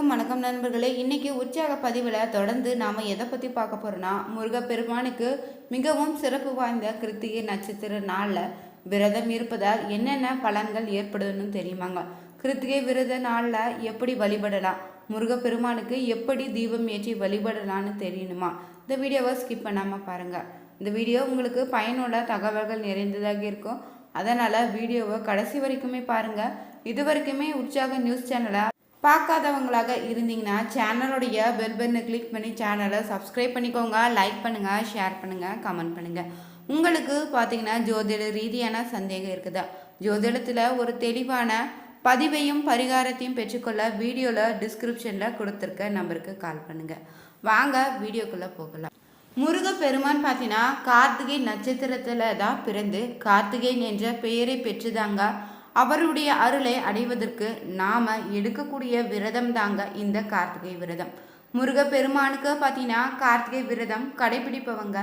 அனைவருக்கும் வணக்கம் நண்பர்களே. இன்றைக்கி உற்சாக பதிவில் தொடர்ந்து நாம் எதை பற்றி பார்க்க போகிறோன்னா முருகப்பெருமானுக்கு மிகவும் சிறப்பு வாய்ந்த கிருத்திகை நட்சத்திர நாளில் விரதம் இருப்பதால் என்னென்ன பலன்கள் ஏற்படுதுன்னு தெரியுமாங்க? கிருத்திகை விரத நாளில் எப்படி வழிபடலாம்? முருகப்பெருமானுக்கு எப்படி தீபம் ஏற்றி வழிபடலான்னு தெரியணுமா? இந்த வீடியோவை ஸ்கிப் பண்ணாமல் பாருங்கள் இந்த வீடியோ உங்களுக்கு பயனுள்ள தகவல்கள் நிறைந்ததாக இருக்கும். அதனால் வீடியோவை கடைசி வரைக்குமே பாருங்கள் இது வரைக்குமே உற்சாக நியூஸ் சேனலை பார்க்காதவங்களாக இருந்தீங்கன்னா சேனலுடைய பெல் பட்டனை கிளிக் பண்ணி சேனலை சப்ஸ்கிரைப் பண்ணிக்கோங்க. லைக் பண்ணுங்கள் ஷேர் பண்ணுங்கள் கமெண்ட் பண்ணுங்கள் உங்களுக்கு பார்த்தீங்கன்னா ஜோதிட ரீதியான சந்தேகம் இருக்குதா? ஜோதிடத்தில் ஒரு தெளிவான பதிவையும் பரிகாரத்தையும் பெற்றுக்கொள்ள வீடியோவில் டிஸ்கிரிப்ஷனில் கொடுத்துருக்க நம்பருக்கு கால் பண்ணுங்கள் வாங்க வீடியோக்குள்ளே போகலாம். முருகப்பெருமான் பார்த்தீங்கன்னா கார்த்திகை நட்சத்திரத்தில் தான் பிறந்து கார்த்திகேயன் என்ற பெயரை பெற்றுதாங்க அவருடைய அருளை அடைவதற்கு நாம் எடுக்கக்கூடிய விரதம் தாங்க இந்த கார்த்திகை விரதம். முருகப்பெருமானுக்கு பார்த்தீங்கன்னா கார்த்திகை விரதம் கடைபிடிப்பவங்க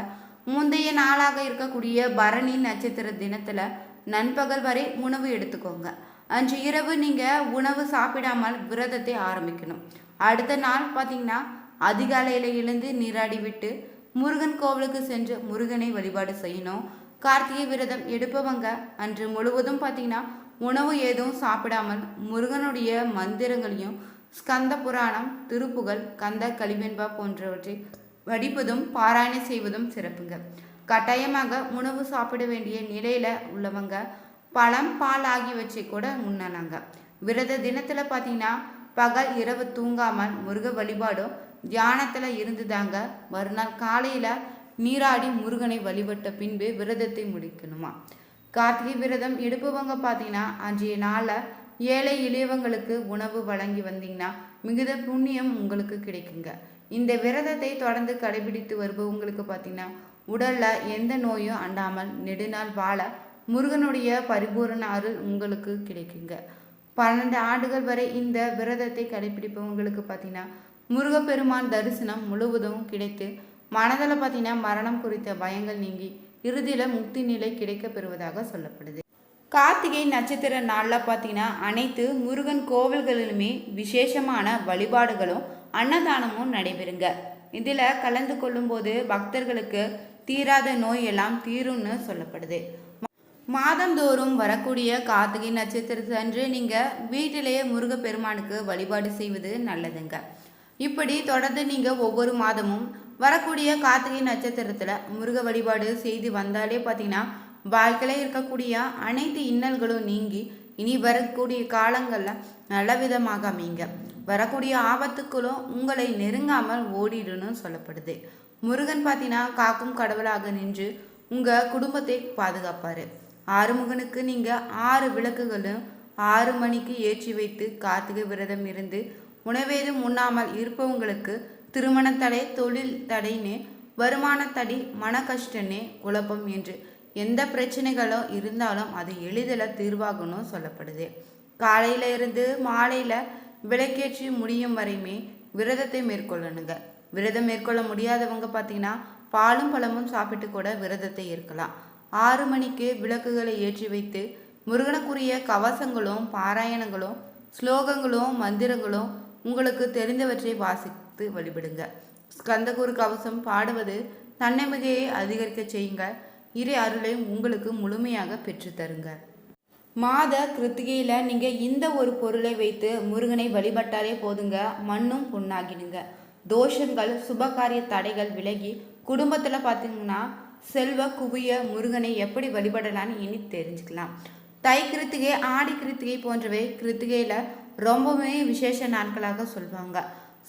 முந்தைய நாளாக இருக்கக்கூடிய பரணி நட்சத்திர தினத்தில் நண்பகல் வரை உணவு எடுத்துக்கோங்க. அன்று இரவு நீங்கள் உணவு சாப்பிடாமல் விரதத்தை ஆரம்பிக்கணும். அடுத்த நாள் பார்த்தீங்கன்னா அதிகாலையில் எழுந்து நீராடி விட்டு முருகன் கோவிலுக்கு சென்று முருகனை வழிபாடு செய்யணும். கார்த்திகை விரதம் எடுப்பவங்க அன்று முழுவதும் பார்த்தீங்கன்னா உணவு எதுவும் சாப்பிடாமல் முருகனுடைய மந்திரங்களையும் ஸ்கந்த புராணம் திருப்புகழ் கந்த கலிவெண்பா போன்றவற்றை வடிப்பதும் பாராயணம் செய்வதும் சிறப்புங்க. கட்டாயமாக உணவு சாப்பிட வேண்டிய நிலையில உள்ளவங்க பழம் பால் ஆகியவற்றை கூட உண்ணலாங்க. விரத தினத்துல பார்த்தீங்கன்னா பகல் இரவு தூங்காமல் முருக வழிபாடும் தியானத்துல இருந்துதாங்க. மறுநாள் காலையில நீராடி முருகனை வழிபட்ட பின்பு விரதத்தை முடிக்கணுமா? கார்த்திகை விரதம் எடுப்பவங்க பார்த்தீங்கன்னா அன்றைய நாளில் ஏழை எளியவங்களுக்கு உணவு வழங்கி வந்தீங்கன்னா மிகுந்த புண்ணியம் உங்களுக்கு கிடைக்குங்க. இந்த விரதத்தை தொடர்ந்து கடைபிடித்து வருபவங்களுக்கு பார்த்தீங்கன்னா உடலில் எந்த நோயும் அண்டாமல் நெடுநாள் வாழ முருகனுடைய பரிபூரண அருள் உங்களுக்கு கிடைக்குங்க. பன்னெண்டு ஆண்டுகள் வரை இந்த விரதத்தை கடைபிடிப்பவங்களுக்கு பார்த்தீங்கன்னா முருகப்பெருமான் தரிசனம் முழுவதும் கிடைத்து மனதில் பார்த்தீங்கன்னா மரணம் குறித்த பயங்கள் நீங்கி இறுதியில் முக்தி நிலை கிடைக்க பெறுவதாக சொல்லப்படுது. கார்த்திகை நட்சத்திர நாளில் பார்த்தீங்கன்னா அனைத்து முருகன் கோவில்களிலுமே விசேஷமான வழிபாடுகளும் அன்னதானமும் நடைபெறுங்க. இதில் கலந்து கொள்ளும்போது பக்தர்களுக்கு தீராத நோய் எல்லாம் தீரும்னு சொல்லப்படுது. மாதந்தோறும் வரக்கூடிய கார்த்திகை நட்சத்திரத்தன்று நீங்கள் வீட்டிலேயே முருகப்பெருமானுக்கு வழிபாடு செய்வது நல்லதுங்க. இப்படி தொடர்ந்து நீங்கள் ஒவ்வொரு மாதமும் வரக்கூடிய கார்த்திகை நட்சத்திரத்தில் முருக வழிபாடு செய்து வந்தாலே பார்த்தீங்கன்னா வாழ்க்கையில் இருக்கக்கூடிய அனைத்து இன்னல்களும் நீங்கி இனி வரக்கூடிய காலங்களில் நல்ல விதமாக அமைங்க. வரக்கூடிய ஆபத்துக்களும் உங்களை நெருங்காமல் ஓடிடுன்னு சொல்லப்படுது. முருகன் பார்த்தீங்கன்னா காக்கும் கடவுளாக நின்று உங்கள் குடும்பத்தை பாதுகாப்பார். ஆறுமுகனுக்கு நீங்கள் ஆறு விளக்குகளும் ஆறு மணிக்கு ஏற்றி வைத்து கார்த்திகை விரதம் இருந்து உணவேதும் உண்ணாமல் இருப்பவங்களுக்கு திருமண தடை தொழில் தடைன்னு வருமான தடை மன கஷ்டன்னு குழப்பம் என்று எந்த பிரச்சனைகளும் இருந்தாலும் அது எளிதில் தீர்வாகணும் சொல்லப்படுது. காலையில இருந்து மாலையில் விளக்கேற்றி முடியும் வரையுமே விரதத்தை மேற்கொள்ளணுங்க. விரதம் மேற்கொள்ள முடியாதவங்க பார்த்தீங்கன்னா பாலும் பழமும் சாப்பிட்டு கூட விரதத்தை இருக்கலாம். ஆறு மணிக்கு விளக்குகளை ஏற்றி வைத்து முருகனுக்குரிய கவசங்களும் பாராயணங்களும் ஸ்லோகங்களும் மந்திரங்களும் உங்களுக்கு தெரிந்தவற்றை பார்த்து வழிபடுங்க. ஸ்கந்தகுரு கவசம் பாடுவது தன்னம்பிக்கையை அதிகரிக்க செய்யுங்க. இறை அருளை உங்களுக்கு முழுமையாக பெற்றுத்தருங்க மாத கிருத்திகையில் நீங்கள் இந்த ஒரு பொருளை வைத்து முருகனை வழிபட்டாலே போதுங்க. மண்ணும் புண்ணாகிடுங்க. தோஷங்கள் சுபகாரிய தடைகள் விலகி குடும்பத்தில் பார்த்தீங்கன்னா செல்வ குவிய முருகனை எப்படி வழிபடலான்னு இனி தெரிஞ்சுக்கலாம். தை கிருத்திகை ஆடி கிருத்திகை போன்றவை கிருத்திகையில் ரொம்பவுமே விசேஷ நாட்களாக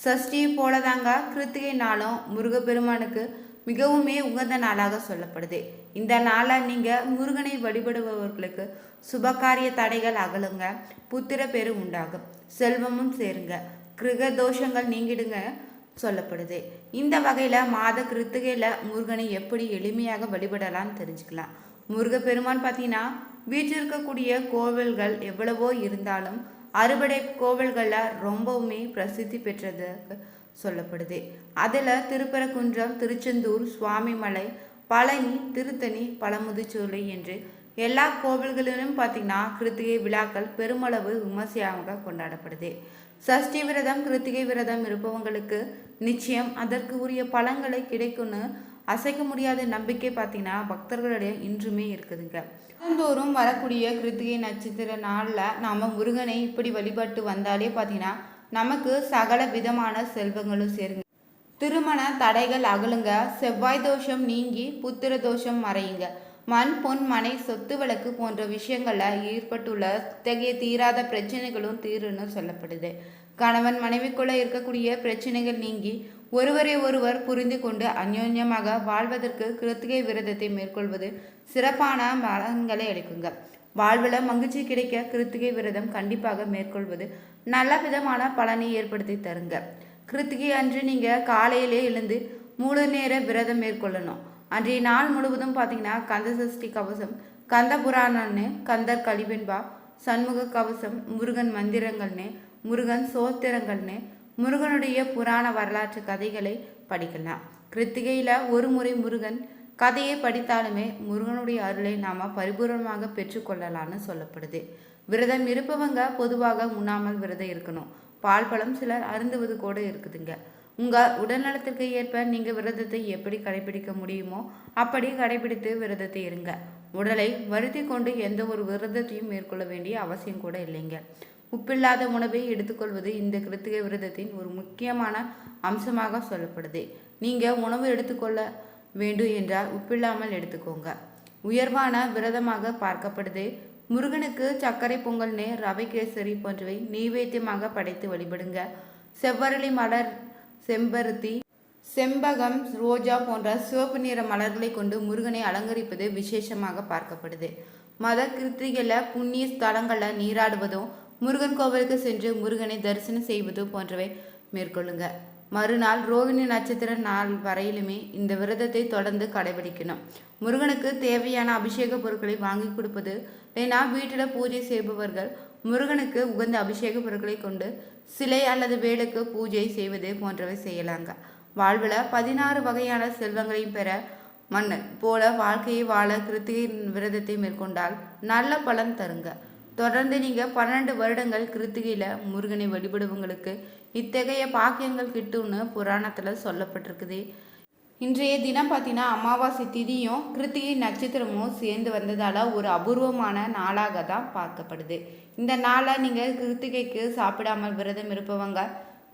சஷ்டியை போலதாங்க கிருத்திகை நாளும் முருகப்பெருமானுக்கு மிகவுமே உகந்த நாளாக சொல்லப்படுது. இந்த நாளை நீங்கள் முருகனை வழிபடுபவர்களுக்கு சுபகாரிய தடைகள் அகலுங்க புத்திர பேரு உண்டாகும். செல்வமும் சேருங்க. கிருக தோஷங்கள் நீங்கிடுங்க சொல்லப்படுது. இந்த வகையில் மாத கிருத்திகையில் முருகனை எப்படி எளிமையாக வழிபடலாம்னு தெரிஞ்சுக்கலாம். முருகப்பெருமான் பார்த்தீங்கன்னா வீட்டில் இருக்கக்கூடிய கோவில்கள் எவ்வளவோ இருந்தாலும் அறுபடை கோவில்களில் ரொம்பவுமே பிரசித்தி பெற்றதாக சொல்லப்படுது. அதில் திருப்பரங்குன்றம் திருச்செந்தூர் சுவாமிமலை பழனி திருத்தணி பழமுதிச்சோலை என்று எல்லா கோவில்களிலும் பார்த்திங்கன்னா கிருத்திகை விழாக்கள் பெருமளவு விமர்சையாக கொண்டாடப்படுது. சஷ்டி விரதம் கிருத்திகை விரதம் இருப்பவங்களுக்கு நிச்சயம் அதற்கு உரிய பழங்களை கிடைக்கும்னு அசைக்க முடியாத நம்பிக்கை பார்த்தீங்கன்னா பக்தர்களிடையே இன்றுமே இருக்குதுங்க. தினந்தோறும் வரக்கூடிய கிருத்திகை நட்சத்திர நாளில் நாம் முருகனை இப்படி வழிபட்டு வந்தாலே பார்த்தீங்கன்னா நமக்கு சகல விதமான செல்வங்களும் சேருங்க. திருமண தடைகள் அகலுங்க. செவ்வாய் தோஷம் நீங்கி புத்திர தோஷம் மறையுங்க. மண் பொன் மனை சொத்து வழக்கு போன்ற விஷயங்களில் ஏற்பட்டுள்ள இத்தகைய தீராத பிரச்சனைகளும் தீருன்னு சொல்லப்படுது. கணவன் மனைவிக்குள்ளே இருக்கக்கூடிய பிரச்சனைகள் நீங்கி ஒருவரை ஒருவர் புரிந்து கொண்டு அந்யோன்யமாக வாழ்வதற்கு கிருத்திகை விரதத்தை மேற்கொள்வது சிறப்பான பலன்களை அளிக்குங்க. வாழ்வில் மகிழ்ச்சி கிடைக்க கிருத்திகை விரதம் கண்டிப்பாக மேற்கொள்வது நல்ல விதமான பலனை ஏற்படுத்தி தருங்க. கிருத்திகை அன்று நீங்கள் காலையிலே எழுந்து முழு நேர விரதம் மேற்கொள்ளணும். அன்றைய நாள் முழுவதும் பார்த்தீங்கன்னா கந்த சஷ்டி கவசம் கந்த புராணம்னு கந்தர் கலிவெண்பா சண்முக கவசம் முருகன் மந்திரங்கள்னு முருகன் சோத்திரங்கள்னு முருகனுடைய புராண வரலாற்று கதைகளை படிக்கலாம். கிருத்திகையில் ஒரு முறை முருகன் கதையை படித்தாலுமே முருகனுடைய அருளை நாம் பரிபூர்ணமாக பெற்றுக்கொள்ளலாம்னு சொல்லப்படுது. விரதம் இருப்பவங்க பொதுவாக உண்ணாமல் விரதம் இருக்கணும். பால் பழம் சிலர் அருந்துவது கூட இருக்குதுங்க. உங்கள் உடல்நலத்திற்கு ஏற்ப நீங்கள் விரதத்தை எப்படி கடைபிடிக்க முடியுமோ அப்படி கடைபிடித்து விரதத்தை இருங்க. உடலை வருத்தி கொண்டு எந்த ஒரு விரதத்தையும் மேற்கொள்ள வேண்டிய அவசியம் கூட இல்லைங்க. உப்பில்லாத உணவை எடுத்துக்கொள்வது இந்த கிருத்திகை விரதத்தின் ஒரு முக்கியமான அம்சமாக சொல்லப்படுது. நீங்கள் உணவு எடுத்துக்கொள்ள வேண்டும் என்றால் உப்பில்லாமல் எடுத்துக்கோங்க. உயர்வான விரதமாக பார்க்கப்படுது. முருகனுக்கு சர்க்கரை பொங்கல்னு ரவை கேசரி போன்றவை நெய்வேத்தியமாக படைத்து வழிபடுங்க. செவ்வரளி மலர் செம்பருத்தி செம்பகம் ரோஜா போன்ற சிவப்பு நிற மலர்களை கொண்டு முருகனை அலங்கரிப்பது விசேஷமாக பார்க்கப்படுது. மத கிருத்திகையில் புண்ணிய ஸ்தலங்களில் நீராடுவதும் முருகன் கோவிலுக்கு சென்று முருகனை தரிசனம் செய்வது போன்றவை மேற்கொள்ளுங்க. மறுநாள் ரோகிணி நட்சத்திர நாள் வரையிலுமே இந்த விரதத்தை தொடர்ந்து கடைபிடிக்கணும். முருகனுக்கு தேவையான அபிஷேக பொருட்களை வாங்கி கொடுப்பது இல்லைனா வீட்டில் பூஜை செய்பவர்கள் முருகனுக்கு உகந்த அபிஷேக பொருட்களை கொண்டு சிலை அல்லது வேலுக்கு பூஜை செய்வது போன்றவை செய்யலாங்க. வாழ்வில் பதினாறு வகையான செல்வங்களையும் பெற மண் போல வாழ்க்கையை வாழ கிருத்திகை விரதத்தை மேற்கொண்டால் நல்ல பலன் தருங்க. தொடர்ந்து நீங்கள் பன்னெண்டு வருடங்கள் கிருத்திகையில் முருகனை வழிபடுவங்களுக்கு இத்தகைய பாக்கியங்கள் கிட்டும்னு புராணத்தில் சொல்லப்பட்டிருக்குது. இன்றைய தினம் பார்த்தீங்கன்னா அமாவாசை திதியும் கிருத்திகை நட்சத்திரமும் சேர்ந்து வந்ததால் ஒரு அபூர்வமான நாளாக தான் பார்க்கப்படுது. இந்த நாளை நீங்கள் கிருத்திகைக்கு சாப்பிடாமல் விரதம் இருப்பவங்க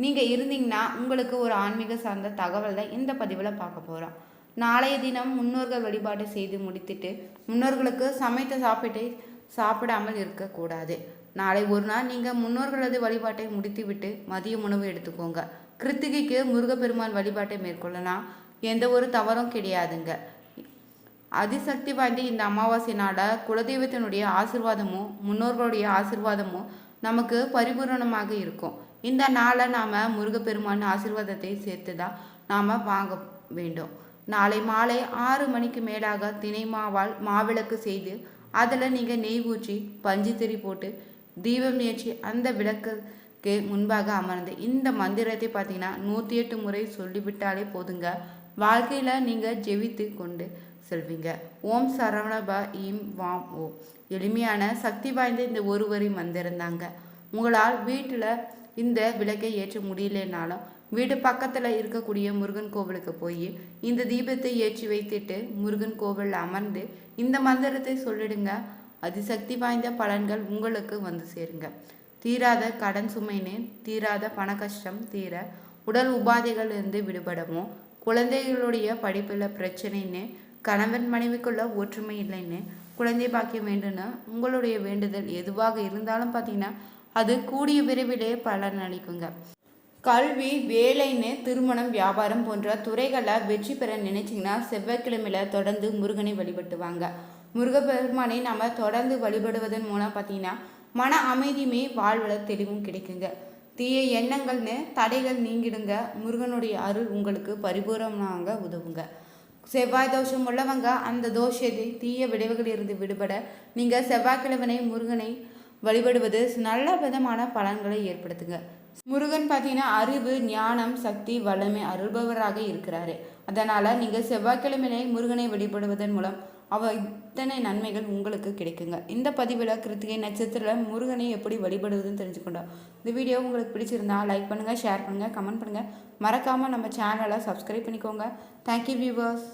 நீங்கள் இருந்தீங்கன்னா உங்களுக்கு ஒரு ஆன்மீக சார்ந்த தகவல் தான் இந்த பதிவில் பார்க்க போகிறோம் நாளைய தினம் முன்னோர்கள் வழிபாடு செய்து முடித்துட்டு முன்னோர்களுக்கு சமைத்த சாப்பிட்டை சாப்பிடாமல் இருக்கக்கூடாது. நாளை ஒரு நாள் நீங்கள் முன்னோர்களது வழிபாட்டை முடித்துவிட்டு மதிய உணவு எடுத்துக்கோங்க. கிருத்திகைக்கு முருகப்பெருமான் வழிபாட்டை மேற்கொள்ளலாம். எந்த ஒரு தவறும் கிடையாதுங்க. அதிசக்தி வாய்ந்த இந்த அமாவாசை நாட குலதெய்வத்தினுடைய ஆசிர்வாதமும் முன்னோர்களுடைய ஆசிர்வாதமும் நமக்கு பரிபூரணமாக இருக்கும். இந்த நாளை நாம் முருகப்பெருமான் ஆசிர்வாதத்தை சேர்த்து தான் நாம் வாங்க வேண்டும். நாளை மாலை ஆறு மணிக்கு மேலாக தினை மாவால் மாவிளக்கு செய்து அதில் நீங்கள் நெய் ஊற்றி பஞ்சு போட்டு தீபம் ஏற்றி அந்த விளக்குக்கு முன்பாக அமர்ந்து இந்த மந்திரத்தை பார்த்தீங்கன்னா நூற்றி எட்டு முறை சொல்லிவிட்டாலே போதுங்க. வாழ்க்கையில் நீங்கள் ஜெபித்து கொண்டு செல்வீங்க. ஓம் சரவணபா ஈம் வாம் ஓ. எளிமையான சக்தி வாய்ந்த இந்த ஒரு வரி மந்திரம் தாங்க உங்களால் வீட்டில் இந்த விளக்கை ஏற்ற முடியலனாலும் வீடு பக்கத்தில் இருக்கக்கூடிய முருகன் கோவிலுக்கு போய் இந்த தீபத்தை ஏற்றி வைத்துட்டு முருகன் கோவிலில் அமர்ந்து இந்த மந்திரத்தை சொல்லிடுங்க. அதிசக்தி வாய்ந்த பலன்கள் உங்களுக்கு வந்து சேருங்க. தீராத கடன் சுமைன்னு தீராத பண கஷ்டம் தீர உடல் உபாதைகள் இருந்து விடுபடவும் குழந்தைகளுடைய படிப்பில் பிரச்சனைன்னு கணவன் மனைவிக்குள்ள ஒற்றுமை இல்லைன்னு குழந்தை பாக்கியம் வேண்டும்னு உங்களுடைய வேண்டுதல் எதுவாக இருந்தாலும் பார்த்தீங்கன்னா அது கூடிய விரைவிலே பலன் அளிக்குங்க கல்வி வேலைன்னு திருமணம் வியாபாரம் போன்ற துறைகளில் வெற்றி பெற நினைச்சிங்கன்னா செவ்வாய்க்கிழமையில் தொடர்ந்து முருகனை வழிபட்டுவாங்க. முருகப்பெருமானை நம்ம தொடர்ந்து வழிபடுவதன் மூலம் பார்த்தீங்கன்னா மன அமைதியுமே வாழ்வில் தெளிவும் கிடைக்குங்க. தீய எண்ணங்கள்னு தடைகள் நீங்கிடுங்க. முருகனுடைய அருள் உங்களுக்கு பரிபூரணமாக உதவுங்க. செவ்வாய் தோஷம் உள்ளவங்க அந்த தோஷத்தை தீய விளைவுகளிலிருந்து விடுபட நீங்கள் செவ்வாய்க்கிழமனை முருகனை வழிபடுவது நல்ல விதமான பலன்களை ஏற்படுத்துங்க. முருகன் பார்த்தீங்கன்னா அறிவு ஞானம் சக்தி வளமை அருள்பவராக இருக்கிறாரு. அதனால் நீங்கள் செவ்வாய்க்கிழமையிலே முருகனை வழிபடுவதன் மூலம் அவ இத்தனை நன்மைகள் உங்களுக்கு கிடைக்குங்க. இந்த பதிவில் கிருத்திகை நட்சத்திரம் முருகனை எப்படி வழிபடுவதுன்னு தெரிஞ்சுக்கொண்டோம். இந்த வீடியோ உங்களுக்கு பிடிச்சிருந்தா லைக் பண்ணுங்கள் ஷேர் பண்ணுங்கள் கமெண்ட் பண்ணுங்கள் மறக்காமல் நம்ம சேனலை சப்ஸ்கிரைப் பண்ணிக்கோங்க. Thank you viewers